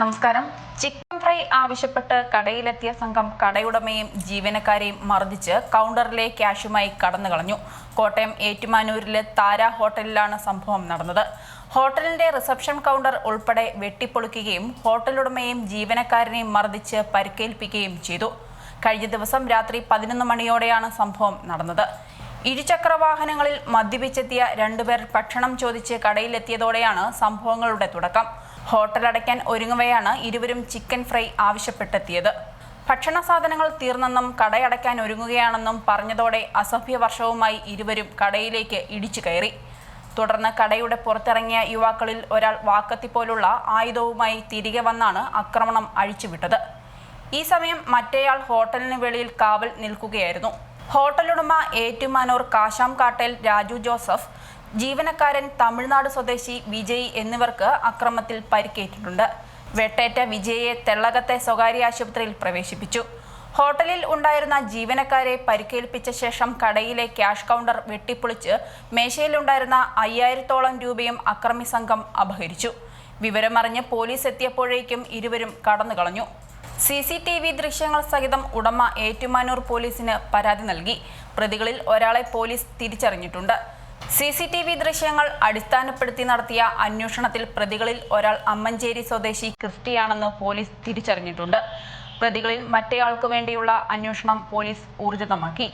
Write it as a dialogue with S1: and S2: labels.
S1: നമസ്കാരം. Chicken fry ആവശ്യപ്പെട്ട് കടയിലെത്തിയ സംഘം കടയുടമയും ജീവനക്കാരെയും മർദ്ദിച്ച് കൗണ്ടറിലെ ക്യാഷുമായി കടന്നു കളഞ്ഞു. കോട്ടയം ഏറ്റുമാനൂരിലെ താര ഹോട്ടലിലാണ് സംഭവം നടന്നത്. ഹോട്ടലിന്റെ റിസപ്ഷൻ കൗണ്ടർ ഉൾപ്പെടെ വെട്ടിപ്പൊളിക്കുകയും ഹോട്ടലുടമയും ജീവനക്കാരനെയും മർദ്ദിച്ച് പരിക്കേൽപ്പിക്കുകയും ചെയ്തു. കഴിഞ്ഞ ദിവസം രാത്രി പതിനൊന്ന് മണിയോടെയാണ് സംഭവം നടന്നത്. ഇരുചക്ര വാഹനങ്ങളിൽ മദ്യപിച്ചെത്തിയ രണ്ടുപേർ ഭക്ഷണം ചോദിച്ച് കടയിലെത്തിയതോടെയാണ് സംഭവങ്ങളുടെ തുടക്കം. ഹോട്ടൽ അടയ്ക്കാൻ ഒരുങ്ങവെയാണ് ഇരുവരും ചിക്കൻ ഫ്രൈ ആവശ്യപ്പെട്ടെത്തിയത്. ഭക്ഷണ സാധനങ്ങൾ തീർന്നെന്നും കടയടയ്ക്കാൻ ഒരുങ്ങുകയാണെന്നും പറഞ്ഞതോടെ അസഭ്യ വർഷവുമായി ഇരുവരും കടയിലേക്ക് ഇടിച്ചു കയറി. തുടർന്ന് കടയുടെ പുറത്തിറങ്ങിയ യുവാക്കളിൽ ഒരാൾ വാക്കത്തി പോലുള്ള ആയുധവുമായി തിരികെ വന്നാണ് ആക്രമണം അഴിച്ചുവിട്ടത്. ഈ സമയം മറ്റേയാൾ ഹോട്ടലിന് വെളിയിൽ കാവൽ നിൽക്കുകയായിരുന്നു. ഹോട്ടലുടമ ഏറ്റുമാനൂർ കാശാംകാട്ടേൽ രാജു ജോസഫ് ജീവനക്കാരൻ തമിഴ്നാട് സ്വദേശി വിജയ് എന്നിവർക്ക് അക്രമത്തിൽ പരിക്കേറ്റിട്ടുണ്ട്. വെട്ടേറ്റ വിജയെ തെള്ളകത്തെ സ്വകാര്യ ആശുപത്രിയിൽ പ്രവേശിപ്പിച്ചു. ഹോട്ടലിൽ ഉണ്ടായിരുന്ന ജീവനക്കാരെ പരിക്കേൽപ്പിച്ച ശേഷം കടയിലെ ക്യാഷ് കൗണ്ടർ വെട്ടിപ്പൊളിച്ച് മേശയിലുണ്ടായിരുന്ന അയ്യായിരത്തോളം രൂപയും അക്രമി സംഘം അപഹരിച്ചു. വിവരമറിഞ്ഞ് പോലീസ് എത്തിയപ്പോഴേക്കും ഇരുവരും കടന്നുകളഞ്ഞു. സി സി ടി വി ദൃശ്യങ്ങൾ സഹിതം ഉടമ ഏറ്റുമാനൂർ പോലീസിന് പരാതി നൽകി. പ്രതികളിൽ ഒരാളെ പോലീസ് തിരിച്ചറിഞ്ഞിട്ടുണ്ട്. സി സി ടി വി ദൃശ്യങ്ങൾ അടിസ്ഥാനപ്പെടുത്തി നടത്തിയ അന്വേഷണത്തിൽ പ്രതികളിൽ ഒരാൾ അമ്മഞ്ചേരി സ്വദേശി ക്രിസ്റ്റിയാണെന്ന് പോലീസ് തിരിച്ചറിഞ്ഞിട്ടുണ്ട്. പ്രതികളിൽ മറ്റേയാൾക്ക് വേണ്ടിയുള്ള അന്വേഷണം പോലീസ് ഊർജിതമാക്കി